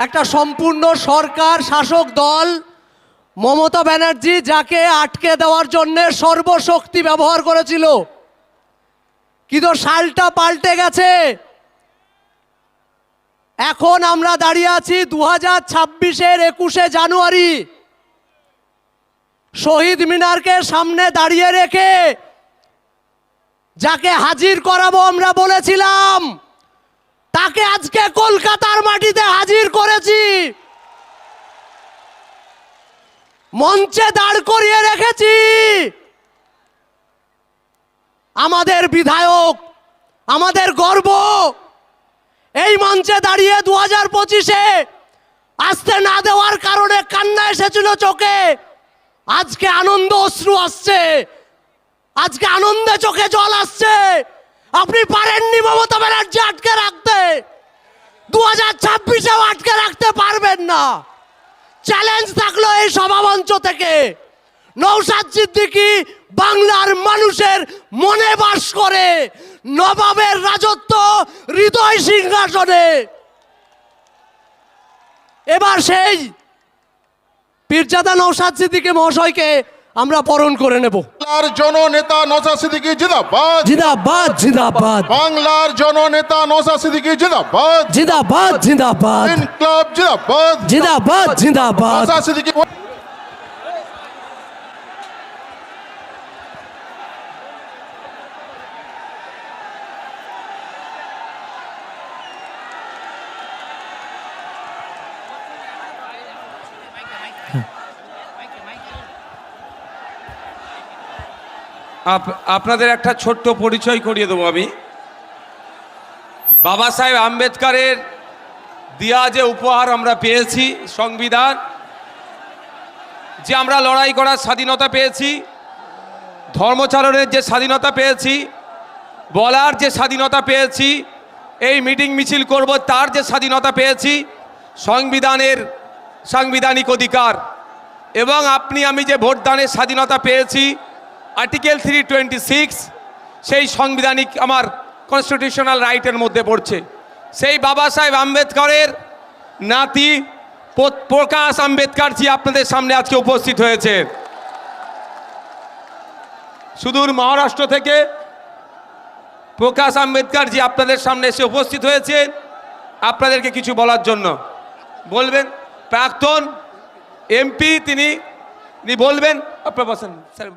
একটা সম্পূর্ণ সরকার শাসক দল মমতা ব্যানার্জি যাকে আটকে দেওয়ার জন্য সর্বশক্তি ব্যবহার করেছিল। কিন্তু সালটা পাল্টে গেছে। এখন আমরা দাঁড়িয়ে আছি দু হাজার ছাব্বিশের একুশে জানুয়ারি। শহীদ মিনারকে সামনে দাঁড়িয়ে রেখে যাকে হাজির করাবো আমরা বলেছিলাম। তাকে আজকে কলকাতার মাটিতে হাজির করেছি। মঞ্চে দাঁড় করিয়ে রেখেছি। আমাদের বিধায়ক, আমাদের গর্ব। এই মঞ্চে দাঁড়িয়ে দু হাজার পঁচিশে আসতে না দেওয়ার কারণে কান্না এসেছিল চোখে। আজকে আনন্দ অশ্রু আসছে। আজকে আনন্দে চোখে জল আসছে। আপনি পারেননি মমতা ব্যানার্জি আটকে রাখতে। দু হাজার ছাব্বিশেও আটকে রাখতে পারবেন না। চ্যালেঞ্জ থাকল এই সভামঞ্চ থেকে। নৌসাদ সিদ্দিকি বাংলার মানুষের মনে বাস করে নবাবের রাজত্ব হৃদয় সিংহাসনে। এবার সেই পীরজাদা নৌসাদ সিদ্দিকি মহাশয়কে আমরা বরণ করে নেব। বাংলার জননেতা নজা সিদ্দিকী জিন্দাবাদ জিন্দাবাদ জিন্দাবাদ বাংলার জননেতা নজা সিদ্দিকী জিন্দাবাদ জিন্দাবাদ জিন্দাবাদ ইনকলাব জিন্দাবাদ জিন্দাবাদ জিন্দাবাদ নজা সিদ্দিকী আপনাদের একটা ছোট্ট পরিচয় করিয়ে দেবো আমি। বাবা সাহেব আম্বেদকারের দেওয়া যে উপহার আমরা পেয়েছি সংবিধান, যে আমরা লড়াই করার স্বাধীনতা পেয়েছি, ধর্মচারণের যে স্বাধীনতা পেয়েছি, বলার যে স্বাধীনতা পেয়েছি, এই মিটিং মিছিল করব তার যে স্বাধীনতা পেয়েছি, সংবিধানের সাংবিধানিক অধিকার। এবং আপনি আমি যে ভোটদানের স্বাধীনতা পেয়েছি আর্টিকেল থ্রি টোয়েন্টি সিক্স সেই সাংবিধানিক আমার কনস্টিটিউশনাল রাইটের মধ্যে পড়ছে। সেই বাবা সাহেব আম্বেদকরের নাতি প্রকাশ আম্বেদকরজি আপনাদের সামনে আজকে উপস্থিত হয়েছে। সুদূর মহারাষ্ট্র থেকে প্রকাশ আম্বেদকরজি আপনাদের সামনে এসে উপস্থিত হয়েছে। আপনাদেরকে কিছু বলার জন্য। বলবেন, প্রাক্তন এমপি তিনি বলবেন আপনার বসেন, স্যার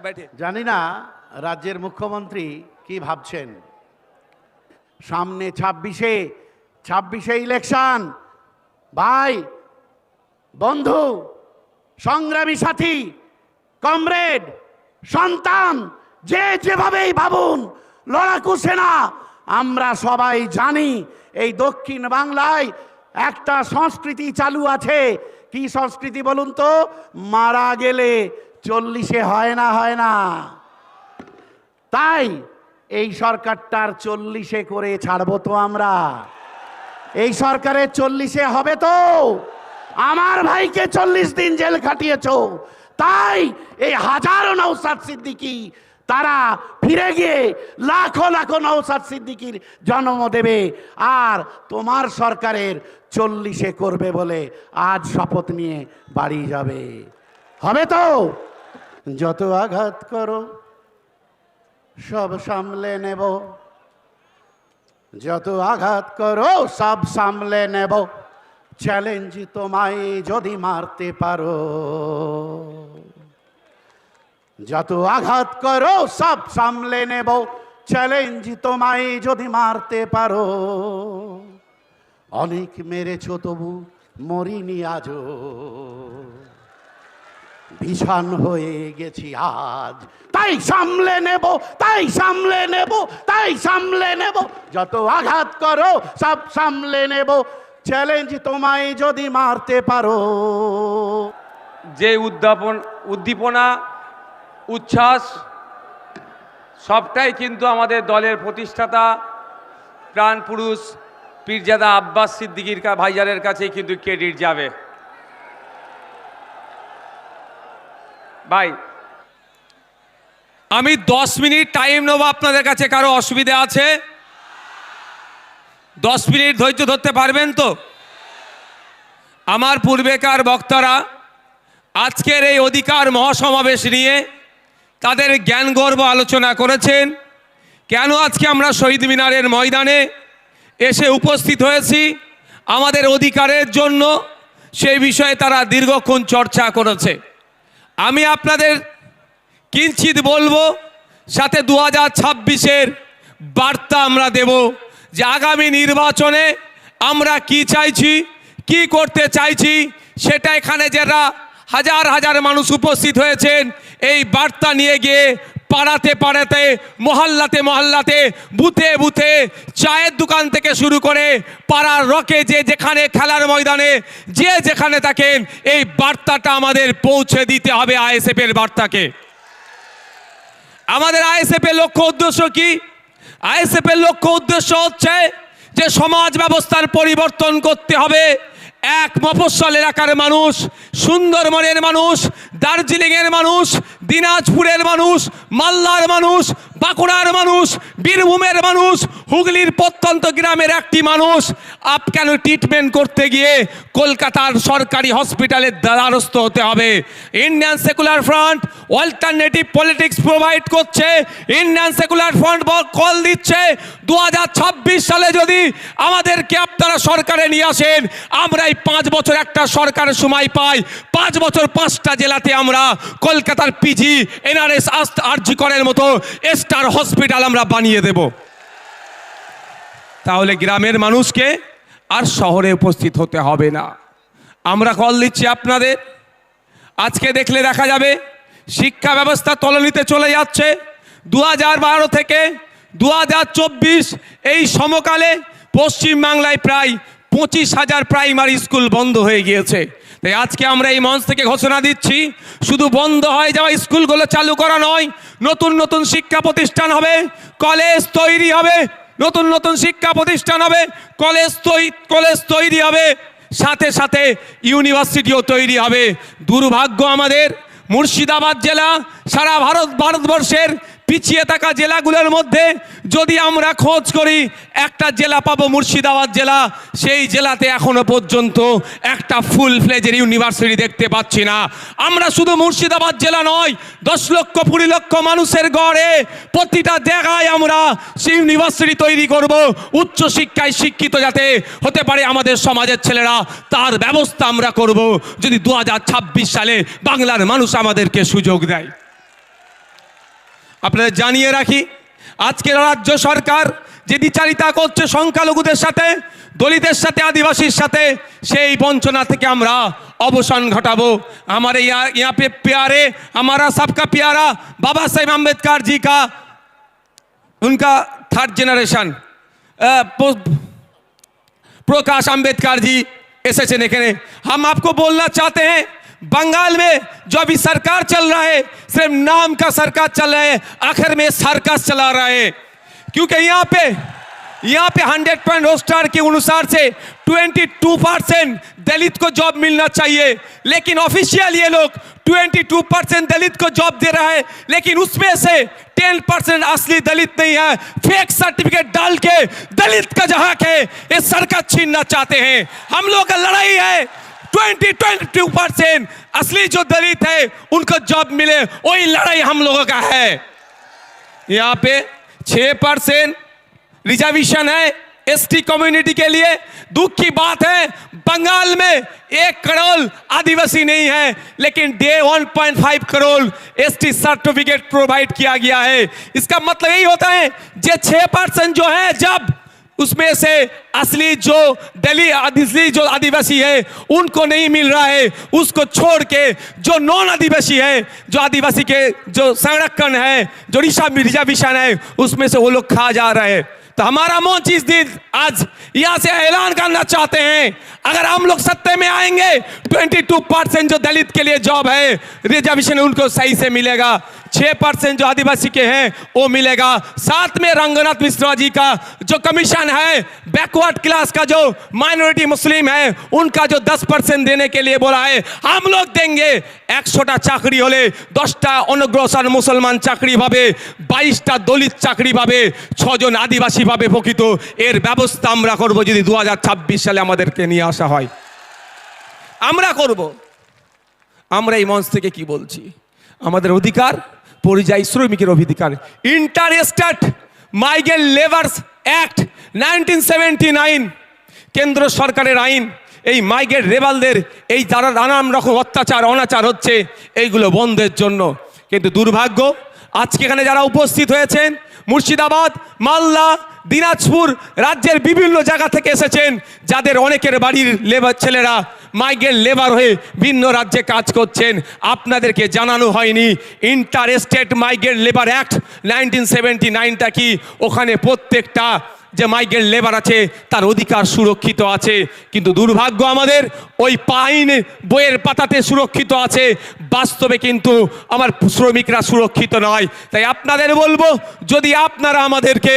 জানি না রাজ্যের মুখ্যমন্ত্রী কি ভাবছেন। সামনে ছাব্বিশে ছাব্বিশে ইলেকশন। ভাই, বন্ধু, সংগ্রামী সাথী, কমরেড, সন্তান, যে যেভাবেই ভাবুন, লড়াকু সেনা, আমরা সবাই জানি এই দক্ষিণ বাংলায় একটা সংস্কৃতি চালু আছে। কি সংস্কৃতি বলুন তো? মারা গেলে চল্লিশে হয় না হয় না। তাই এই সরকারটার চল্লিশে করে ছাড়বো তো আমরা। এই সরকারের চল্লিশে হবে তো। আমার ভাইকে চল্লিশ দিন জেল খাটিয়েছ। তাই এই হাজারো নৌসাদ সিদ্দিকি, তারা ফিরে গিয়ে লাখো লাখো নৌসাদ সিদ্দিকির জন্ম দেবে আর তোমার সরকারের চল্লিশে করবে বলে আজ শপথ নিয়ে বাড়ি যাবে। হবে তো? যত আঘাত করো, সব সামলে নেব। যত আঘাত করো, সব সামলে নেব। চ্যালেঞ্জ তোমায় যদি মারতে পারো। যত আঘাত করো, সব সামলে নেব। চ্যালেঞ্জ তোমায় যদি মারতে পারো। অনেক মেরেছো তবু, মরিনি আজও। ভীষণ হয়ে গেছি আজ। তাই সামলে নেব, তাই সামলে নেব, তাই সামলে নেব। যত আঘাত করো, সব সামলে নেব। চ্যালেঞ্জ তোমায় যদি মারতে পারো। যে উদ্যাপন, উদ্দীপনা, উচ্ছ্বাস, সবটাই কিন্তু আমাদের দলের প্রতিষ্ঠাতা প্রাণপুরুষ পীরজাদা আব্বাস সিদ্দিকির কা ভাইজানের কাছেই কিন্তু ক্রেডিট যাবে। ভাই আমি দশ মিনিট টাইম নেব আপনাদের কাছে, কারও অসুবিধে আছে? দশ মিনিট ধৈর্য ধরতে পারবেন তো? আমার পূর্বেকার বক্তারা আজকের এই অধিকার মহাসমাবেশ নিয়ে তাদের জ্ঞান গর্ব আলোচনা করেছেন। কেন আজকে আমরা শহীদ মিনারের ময়দানে এসে উপস্থিত হয়েছি? আমাদের অধিকারের জন্য সেই বিষয়ে তারা দীর্ঘক্ষণ চর্চা করেছে। আমি আপনাদের কিঞ্চিত বলব, সাথে দু হাজার ছাব্বিশের বার্তা আমরা দেব যে আগামী নির্বাচনে আমরা কি চাইছি, কি করতে চাইছি, সেটা এখানে যারা হাজার হাজার মানুষ উপস্থিত হয়েছেন, এই বার্তা নিয়ে গিয়ে পাড়াতে পাড়াতে, মহল্লাতে মহল্লাতে, বুথে বুথে চায়ের দোকান থেকে শুরু করে পাড়ার রকে যে যেখানে খেলার ময়দানে, যে যেখানে থাকেন এই বার্তাটা আমাদের পৌঁছে দিতে হবে আইএসএফ এর বার্তাকে। আমাদের আইএসএফ এর লক্ষ্য উদ্দেশ্য কি? আইএসএফ এর লক্ষ্য উদ্দেশ্য হচ্ছে যে সমাজ ব্যবস্থার পরিবর্তন করতে হবে এক মফস্বল এলাকার মানুষ, সুন্দরবনের মানুষ, দার্জিলিংয়ের মানুষ, দিনাজপুরের মানুষ মাল্লার মানুষ, বাঁকুড়ার মানুষ, বীরভূমের মানুষ, হুগলির প্রত্যন্ত গ্রামের একটি মানুষ। আপ কেন ট্রিটমেন্ট করতে গিয়ে কলকাতার সরকারি হসপিটালের দ্বারস্থ হতে হবে? Indian secular front alternative politics provide করছে। ইন্ডিয়ান সেকুলার ফ্রন্ট কল দিচ্ছে। দু হাজার ছাব্বিশ সালে যদি আমাদেরকে আপনারা সরকারে নিয়ে আসেন, আমরা এই পাঁচ বছর একটা সরকারের সময় পাই। পাঁচ বছর পাঁচটা জেলাতে আমরা কলকাতার পিজি এনআরএস আরজি করের মতো স্টার হসপিটাল আমরা বানিয়ে দেব। তাহলে গ্রামের মানুষকে আর শহরে উপস্থিত হতে হবে না। আমরা কল দিচ্ছি আপনাদের। আজকে দেখলে দেখা যাবে শিক্ষা ব্যবস্থা তলনিতে চলে যাচ্ছে। দু বারো থেকে দু হাজার চব্বিশ এই সমকালে পশ্চিমবাংলায় প্রায় পঁচিশ হাজার প্রাইমারি স্কুল বন্ধ হয়ে গিয়েছে। তাই আজকে আমরা এই মঞ্চ থেকে ঘোষণা দিচ্ছি, শুধু বন্ধ হয়ে যাওয়া স্কুলগুলো চালু করা নয়, নতুন নতুন শিক্ষা প্রতিষ্ঠান হবে, কলেজ তৈরি হবে, নতুন নতুন শিক্ষা প্রতিষ্ঠান হবে, কলেজ কলেজ তৈরি হবে, সাথে সাথে ইউনিভার্সিটিও তৈরি হবে। দুর্ভাগ্য আমাদের মুর্শিদাবাদ জেলা সারা ভারত, ভারতবর্ষের পিছিয়ে থাকা জেলাগুলোর মধ্যে যদি আমরা খোঁজ করি, একটা জেলা পাবো মুর্শিদাবাদ জেলা, সেই জেলাতে এখনও পর্যন্ত একটা ফুল ফ্লেজের ইউনিভার্সিটি দেখতে পাচ্ছি না। আমরা শুধু মুর্শিদাবাদ জেলা নয়, দশ লক্ষ, কুড়ি লক্ষ মানুষের গড়ে প্রতিটা জায়গায় আমরা সেই ইউনিভার্সিটি তৈরি করব, উচ্চ শিক্ষায় শিক্ষিত যাতে হতে পারে আমাদের সমাজের ছেলেরা। তার ব্যবস্থা আমরা করব যদি দু হাজার ছাব্বিশ সালে বাংলার মানুষ আমাদেরকে সুযোগ দেয়। আপনাদের জানিয়ে রাখি আজকে রাজ্য সরকার যে বিচারিতা করছে সংখ্যালঘুদের সাথে দলিতের সাথে আদিবাসীর সাথে সেই বঞ্চনা থেকে আমরা অবসান ঘটাবো আমার यहाँ यहाँ पे प्यारे हमारा सबका प्यारा बाबा साहेब अम्बेडकर जी का उनका थर्ड जनरेशन प्रकाश अंबेडकर जी एसेशन एखे हम आपको बोलना चाहते हैं बंगाल में जो अभी सरकार चल रहा है, सिर्फ़ नाम का सरकार चल रहा है, आखिर में सर्कस चला रहा है। क्योंकि यहाँ पे यहाँ पे 100 पॉइंट रोस्टर के अनुसार से 22 परसेंट दलित को जॉब मिलना चाहिए। लेकिन ऑफिशियल ये लोग 22 परसेंट दलित को जॉब दे रहा है, लेकिन उसमें से 10 परसेंट असली दलित नहीं है। फेक सर्टिफिकेट डाल के दलित का जहाँ है, ये सरकार छीनना चाहते हैं। हम लोग का लड़ाई है ट्वेंटी ट्वेंटी परसेंट असली जो दलित है, उनको जॉब मिले। वही लड़ाई हम लोगों का है। यहाँ पे छः परसेंट रिजर्वेशन है एसटी कम्युनिटी के लिए। दुख की बात है, बंगाल में एक करोड़ आदिवासी नहीं है, लेकिन डे 1.5 करोड़ एसटी सर्टिफिकेट प्रोवाइड किया गया है। इसका मतलब यही होता है, जे छः परसेंट जो है जब उसमें से असली जो दली असली जो आदिवासी है, उनको नहीं मिल रहा है। उसको छोड़ के जो नॉन आदिवासी है, जो आदिवासी के जो संरक्षण है, जो रिशा रिजर्वेशन है, उसमें से वो लोग खा जा रहे हैं। तो हमारा मोच इस दिन आज यहाँ से ऐलान करना चाहते हैं अगर हम लोग सत्ते में आएंगे 22 परसेंट जो दलित के लिए जॉब है रिजर्वेशन उनको सही से मिलेगा 6 परसेंट जो आदिवासी के हैं वो मिलेगा साथ में रंगनाथ मिश्रा जी का जो कमीशन है बैकवर्ड क्लास का जो माइनॉरिटी मुस्लिम है उनका जो 10 परसेंट देने के लिए बोला है हम लोग देंगे একশোটা চাকরি হলে দশটা অনগ্রসর মুসলমান চাকরি পাবে বাইশটা দলিত চাকরি পাবে ছজন আদিবাসী পাবে প্রকৃত এর ব্যবস্থা আমরা করব যদি দু সালে আমাদেরকে নিয়ে আসা হয়? আমরা করব। আমরা এই মঞ্চ থেকে কি বলছি? আমাদের অধিকার, পরিযায়ী শ্রমিকের অধিকার। Inter state migrant labours act nineteen seventy nine কেন্দ্র সরকারের আইন। এই মাইগ্রেট রেবালদের এই যারা নানান রকম অত্যাচার, অনাচার হচ্ছে, এইগুলো বন্ধের জন্য। কিন্তু দুর্ভাগ্য, আজকে এখানে যারা উপস্থিত হয়েছেন, মুর্শিদাবাদ, মালদা দিনাজপুর রাজ্যের বিভিন্ন জায়গা থেকে এসেছেন, যাদের অনেকের বাড়ির লেবার ছেলেরা মাইগ্রেন্ট লেবার হয়ে ভিন্ন রাজ্যে কাজ করছেন। আপনাদেরকে জানানো হয়নি inter state migrant labour act nineteen seventy নাইনটা কি? ওখানে প্রত্যেকটা যে মাইগ্রেন্ট লেবার আছে, তার অধিকার সুরক্ষিত আছে। কিন্তু দুর্ভাগ্য আমাদের, ওই পাইন বইয়ের পাতাতে সুরক্ষিত আছে। বাস্তবে কিন্তু আমার শ্রমিকরা সুরক্ষিত নয়। তাই আপনাদের বলব, যদি আপনারা আমাদেরকে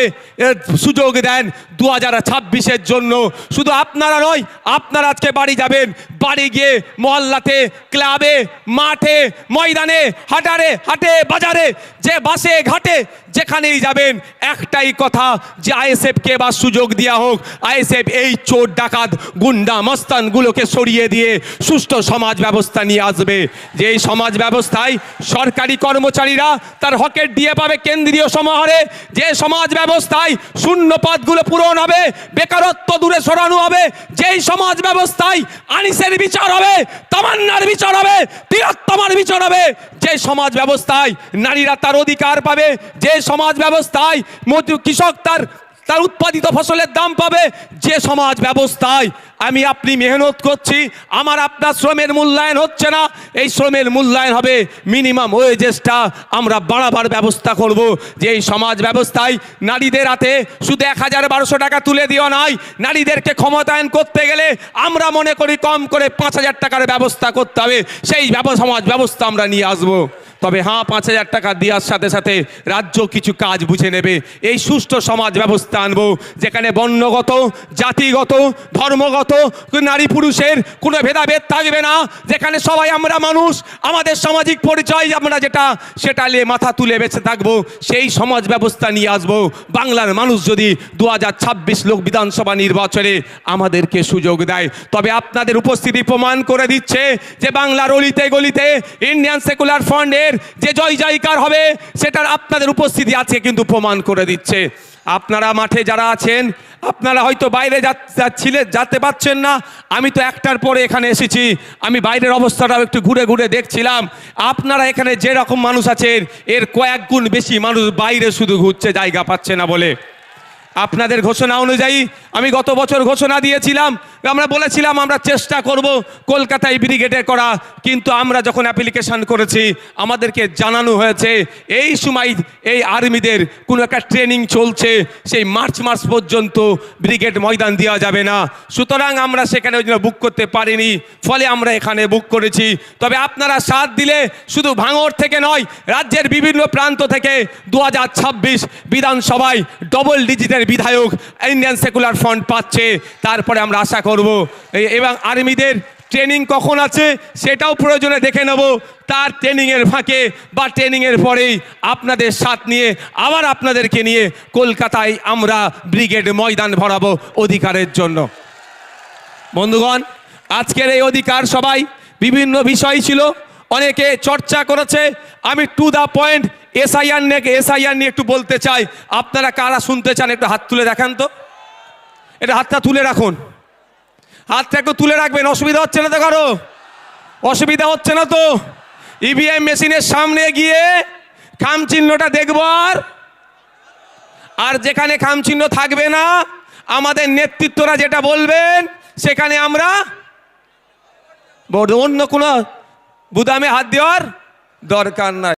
সুযোগ দেন দু হাজার ছাব্বিশের জন্য, শুধু আপনারা নয়, আপনারা আজকে বাড়ি যাবেন। বাড়ি গিয়ে মহল্লাতে, ক্লাবে, মাঠে, ময়দানে, হাটারে, হাটে, বাজারে, যে বাসে, ঘাটে যেখানেই যাবেন, একটাই কথা, যে আইএসএফকে এবার সুযোগ দেওয়া হোক। আইএসএফ এই চোর, ডাকাত, গুন্ডা, মস্তানগুলোকে সরিয়ে দিয়ে সুষ্ঠু সমাজ ব্যবস্থা নিয়ে আসবে। যে এই সমাজ ব্যবস্থায় সরকারি কর্মচারীরা তার হকের দিয়ে পাবে কেন্দ্রীয় সমাহারে, যে সমাজ ব্যবস্থায় শূন্য পদগুলো পূরণ হবে, বেকারত্ব দূরে সরানো হবে, যেই সমাজ ব্যবস্থায় আনিসের বিচার হবে, তামান্নার বিচার হবে তিরোত্তমার বিচার হবে যে সমাজ ব্যবস্থায় নারীরা তার অধিকার পাবে যে সমাজ ব্যবস্থায় কৃষক তার তার উৎপাদিত ফসলের দাম পাবে, যে সমাজ ব্যবস্থায় আমি আপনি মেহনত করছি, আমার আপনার শ্রমের মূল্যায়ন হচ্ছে না, এই শ্রমের মূল্যায়ন হবে মিনিমাম ওয়েজেসটা আমরা বাড়াবার ব্যবস্থা করব। যে এই সমাজ ব্যবস্থায় নারীদের হাতে শুধু এক হাজার বারোশো টাকা তুলে দিও নয়, নারীদেরকে ক্ষমতায়ন করতে গেলে আমরা মনে করি কম করে পাঁচ হাজার টাকার ব্যবস্থা করতে হবে, সেই সমাজ ব্যবস্থা আমরা নিয়ে আসব। তবে হ্যাঁ পাঁচ হাজার টাকা দেওয়ার সাথে সাথে রাজ্য কিছু কাজ বুঝে নেবে। এই সুষ্ঠু সমাজ ব্যবস্থা আনব, যেখানে বর্ণগত, জাতিগত, ধর্মগত নারী পুরুষের কোনো ভেদাভেদ থাকবে না, যেখানে সবাই আমরা মানুষ, আমাদের সামাজিক পরিচয় আমরা যেটা, সেটা নিয়ে মাথা তুলে বেঁচে থাকব, সেই সমাজ ব্যবস্থা নিয়ে আসব। বাংলার মানুষ যদি দু হাজার ছাব্বিশ লোক বিধানসভা নির্বাচনে আমাদেরকে সুযোগ দেয়, তবে আপনাদের উপস্থিতি প্রমাণ করে দিচ্ছে যে বাংলার অলিতে গলিতে ইন্ডিয়ান সেকুলার ফ্রন্টের যে জয় জয়কার হবে, সেটার আপনাদের উপস্থিতি আছে কিন্তু প্রমাণ করে দিচ্ছে। আপনারা মাঠে যারা আছেন, আপনারা হয়তো বাইরে যাচ্ছিলেন যেতে পারছেন না। আমি তো একটার পরে এখানে এসেছি। আমি বাইরের অবস্থাটাও একটু ঘুরে ঘুরে দেখছিলাম। আপনারা এখানে যে রকম মানুষ আছেন, এর কয়েক গুণ বেশি মানুষ বাইরে শুধু ঘুরছে জায়গা পাচ্ছে না বলে। আপনাদের ঘোষণা অনুযায়ী আমি গত বছর ঘোষণা দিয়েছিলাম, আমরা বলেছিলাম আমরা চেষ্টা করব কলকাতায় ব্রিগেডে করা, কিন্তু আমরা যখন অ্যাপ্লিকেশন করেছি, আমাদেরকে জানানো হয়েছে, এই সময় এই আর্মিদের কোনো একটা ট্রেনিং চলছে, সেই মার্চ মাস পর্যন্ত ব্রিগেড ময়দান দেওয়া যাবে না। সুতরাং আমরা সেখানে ওই বুক করতে পারিনি, ফলে আমরা এখানে বুক করেছি। তবে আপনারা সাথ দিলে শুধু ভাঙড় থেকে নয়, রাজ্যের বিভিন্ন প্রান্ত থেকে দু হাজার ছাব্বিশ বিধানসভায় ডবল ডিজিটের বিধায়ক ইন্ডিয়ান সেকুলার ফ্রন্ট পাচ্ছে, তারপরে আমরা আশা করব। এবং আর্মিদের ট্রেনিং কখন আছে সেটাও প্রয়োজনে দেখে নেব। তার ট্রেনিংয়ের ফাঁকে বা ট্রেনিংয়ের পরেই আপনাদের সাথ নিয়ে আবার আপনাদেরকে নিয়ে কলকাতায় আমরা ব্রিগেড ময়দান ভরাবো অধিকারের জন্য। বন্ধুগণ, আজকের এই অধিকার সবাই বিভিন্ন বিষয় ছিল। অনেকে চর্চা করেছে, আমি টু দা পয়েন্ট এসআইআর নিয়ে এসআইআর নিয়ে একটু বলতে চাই। আপনারা কারা শুনতে চান, একটু হাত তুলে দেখান তো। এটা হাতটা তুলে রাখুন। হাতটা একটু তুলে রাখবেন, অসুবিধা হচ্ছে না তো কারও? অসুবিধা হচ্ছে না তো? ইভিএম মেশিনের সামনে গিয়ে খাম চিহ্নটা দেখব আর। আর যেখানে খাম চিহ্ন থাকবে না, আমাদের নেতৃত্বরা যেটা বলবেন, সেখানে আমরা অন্য কোনো বুদামে হাত দেওয়ার দরকার নাই।